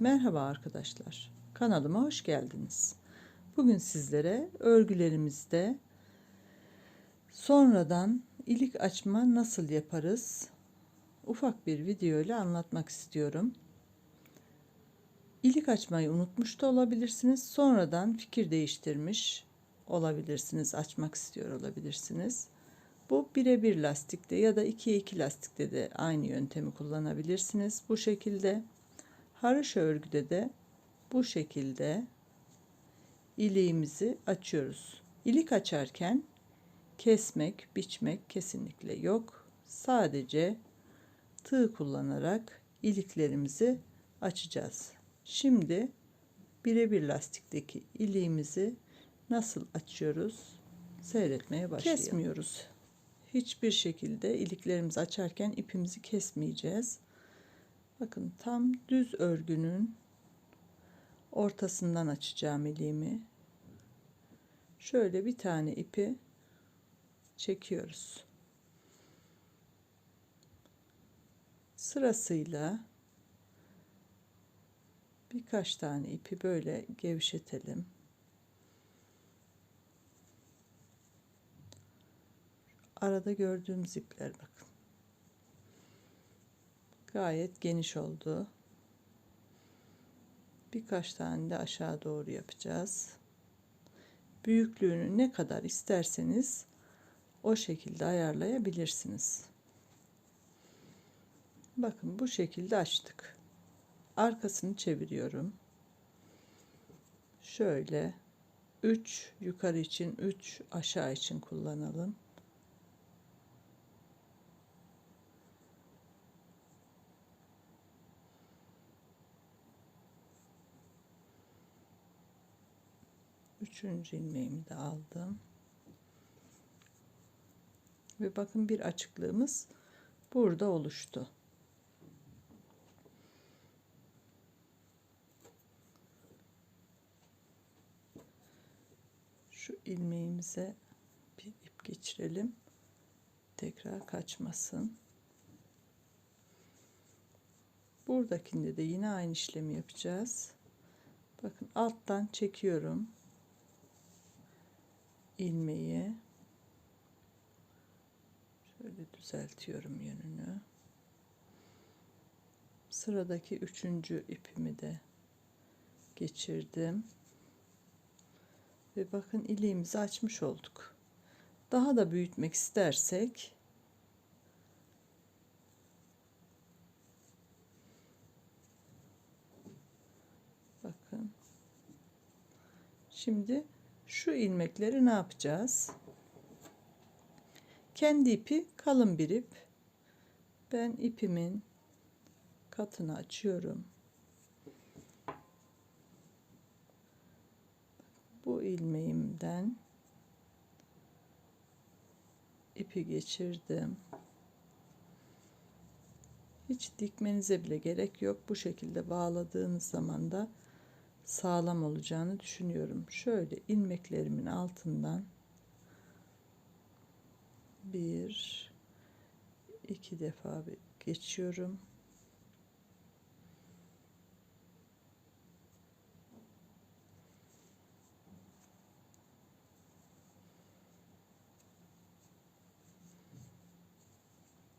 Merhaba arkadaşlar. Kanalıma hoş geldiniz. Bugün sizlere örgülerimizde sonradan ilik açma nasıl yaparız? Ufak bir video ile anlatmak istiyorum. İlik açmayı unutmuş da olabilirsiniz. Sonradan fikir değiştirmiş olabilirsiniz. Açmak istiyor olabilirsiniz. Bu birebir lastikte ya da 2'ye 2 lastikte de aynı yöntemi kullanabilirsiniz. Bu şekilde haroşa örgüde de bu şekilde iliğimizi açıyoruz. İlik açarken kesmek, biçmek kesinlikle yok. Sadece tığ kullanarak iliklerimizi açacağız. Şimdi birebir lastikteki iliğimizi nasıl açıyoruz seyretmeye başlayalım. Kesmiyoruz. Hiçbir şekilde iliklerimizi açarken ipimizi kesmeyeceğiz. Bakın tam düz örgünün ortasından açacağım iliğimi. Şöyle bir tane ipi çekiyoruz. Sırasıyla birkaç tane ipi böyle gevşetelim. Arada gördüğümüz ipler bakın. Gayet geniş oldu. Birkaç tane de aşağı doğru yapacağız. Büyüklüğünü ne kadar isterseniz o şekilde ayarlayabilirsiniz. Bakın bu şekilde açtık. Arkasını çeviriyorum. Şöyle 3 yukarı için 3 aşağı için kullanalım. Üçüncü ilmeğimi de aldım. Ve bakın bir açıklığımız burada oluştu. Şu ilmeğimize bir ip geçirelim. Tekrar kaçmasın. Buradakinde de yine aynı işlemi yapacağız. Bakın alttan çekiyorum ilmeği şöyle düzeltiyorum yönünü. Sıradaki üçüncü ipimi de geçirdim. Ve bakın iliğimizi açmış olduk. Daha da büyütmek istersek bakın. Şimdi şu ilmekleri ne yapacağız? Kendi ipi kalın bir ip. Ben ipimin katını açıyorum. Bu ilmeğimden ipi geçirdim. Hiç dikmenize bile gerek yok. Bu şekilde bağladığınız zaman da sağlam olacağını düşünüyorum. Şöyle ilmeklerimin altından bir iki defa geçiyorum.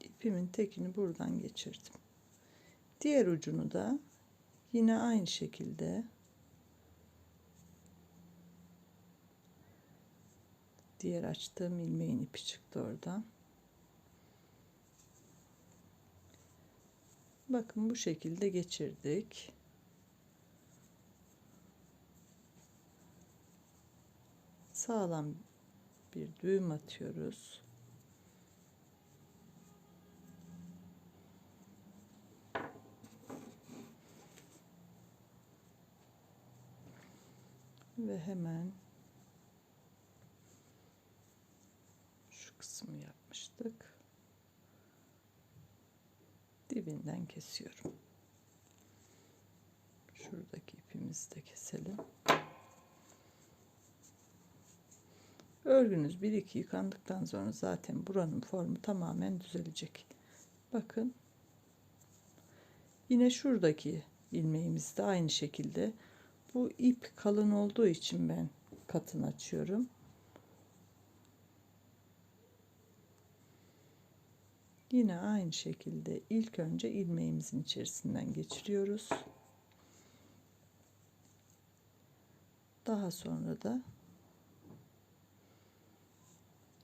İpimin tekini buradan geçirdim. Diğer ucunu da yine aynı şekilde diğer açtığım ilmeğin ipi çıktı oradan. Bakın bu şekilde geçirdik. Sağlam bir düğüm atıyoruz. Ve hemen Dibinden kesiyorum. Şuradaki ipimizi de keselim. Örgünüz bir iki yıkandıktan sonra zaten buranın formu tamamen düzelecek. Bakın. Yine şuradaki ilmeğimiz de aynı şekilde. Bu ip kalın olduğu için ben katını açıyorum. Yine aynı şekilde ilk önce ilmeğimizin içerisinden geçiriyoruz. Daha sonra da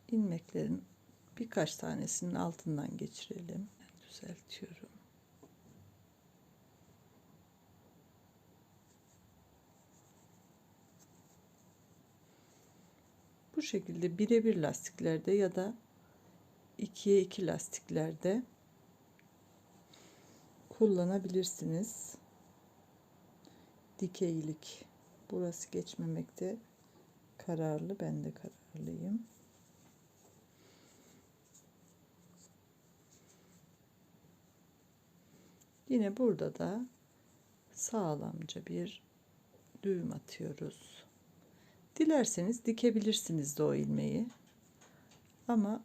ilmeklerin birkaç tanesinin altından geçirelim. Düzeltiyorum. Bu şekilde birebir lastiklerde ya da 2'ye 2 lastiklerde kullanabilirsiniz. Dikeylik. Burası geçmemekte kararlı. Ben de kararlıyım. Yine burada da sağlamca bir düğüm atıyoruz. Dilerseniz dikebilirsiniz de o ilmeği. Ama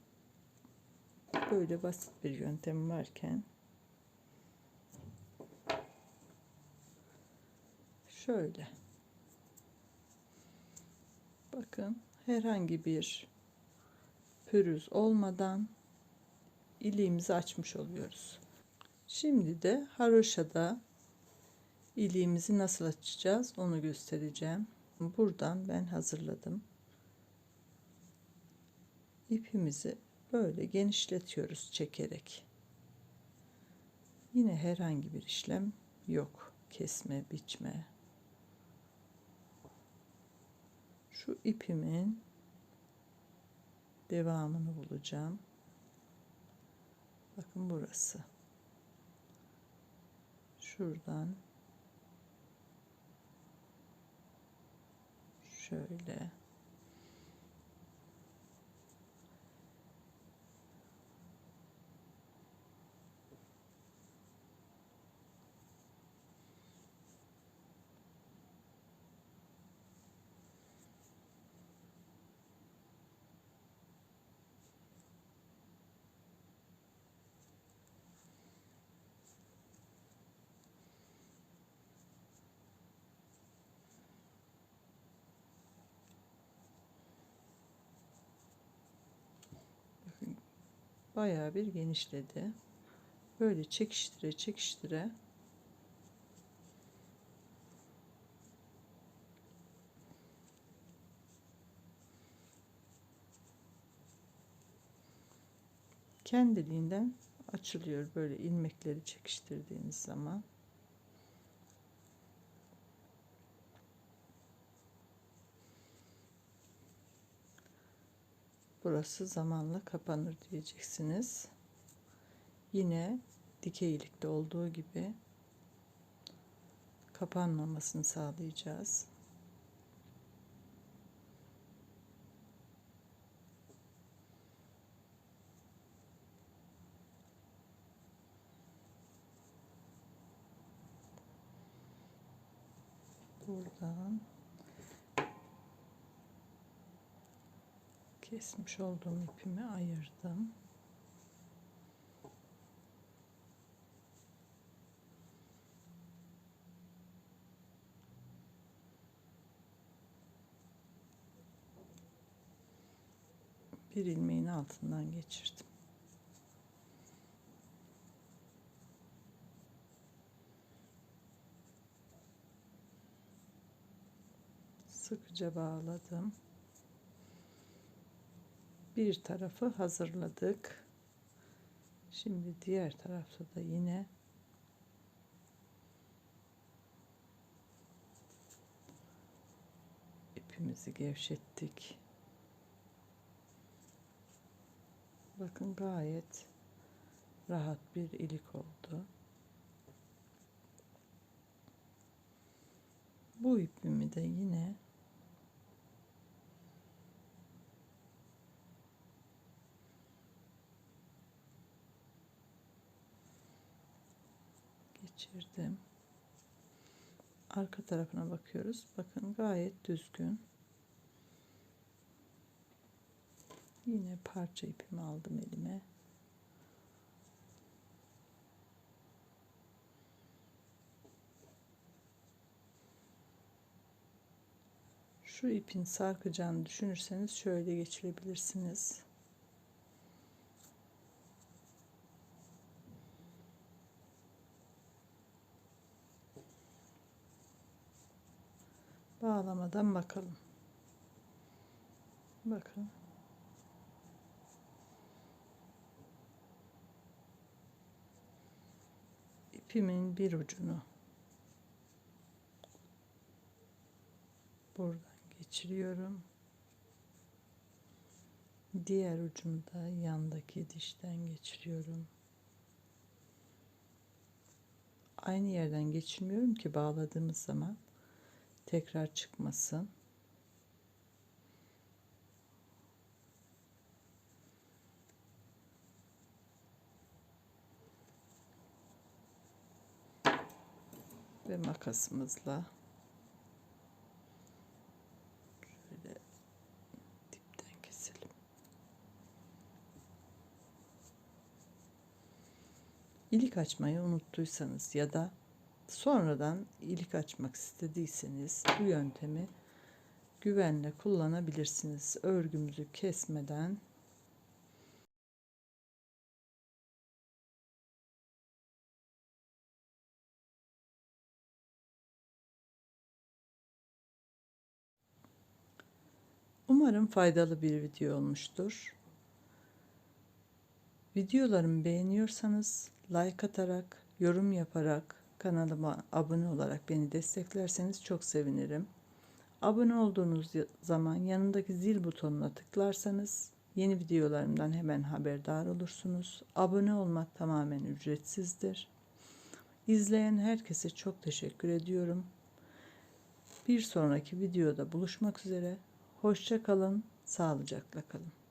böyle basit bir yöntem varken şöyle bakın herhangi bir pürüz olmadan iliğimizi açmış oluyoruz. Şimdi de haroşada iliğimizi nasıl açacağız onu göstereceğim. Buradan ben hazırladım. İpimizi böyle genişletiyoruz çekerek. Yine herhangi bir işlem yok. Kesme, biçme. Şu ipimin devamını bulacağım. Bakın burası. Şuradan şöyle bayağı bir genişledi. Böyle çekiştire çekiştire kendiliğinden açılıyor böyle ilmekleri çekiştirdiğiniz zaman. Burası zamanla kapanır diyeceksiniz. Yine dikeylikte olduğu gibi kapanmamasını sağlayacağız. Buradan kesmiş olduğum ipimi ayırdım. Bir ilmeğin altından geçirdim. Sıkıca bağladım bir tarafı hazırladık. Şimdi diğer tarafta da yine ipimizi gevşettik. Bakın gayet rahat bir ilik oldu. Bu ipimi de yine geçirdim. Arka tarafına bakıyoruz. Bakın gayet düzgün. Yine parça ipimi aldım elime. Şu ipin sarkacağını düşünürseniz şöyle geçirebilirsiniz. Bağlamadan bakalım. Bakın. ipimin bir ucunu buradan geçiriyorum. Diğer ucunu da yandaki dişten geçiriyorum. Aynı yerden geçirmiyorum ki bağladığımız zaman tekrar çıkmasın. ve makasımızla şöyle dipten keselim. İlik açmayı unuttuysanız ya da sonradan ilik açmak istediyseniz bu yöntemi güvenle kullanabilirsiniz. Örgümüzü kesmeden Umarım faydalı bir video olmuştur. Videolarımı beğeniyorsanız like atarak, yorum yaparak, kanalıma abone olarak beni desteklerseniz çok sevinirim. Abone olduğunuz zaman yanındaki zil butonuna tıklarsanız yeni videolarımdan hemen haberdar olursunuz. Abone olmak tamamen ücretsizdir. İzleyen herkese çok teşekkür ediyorum. Bir sonraki videoda buluşmak üzere. Hoşça kalın, sağlıcakla kalın.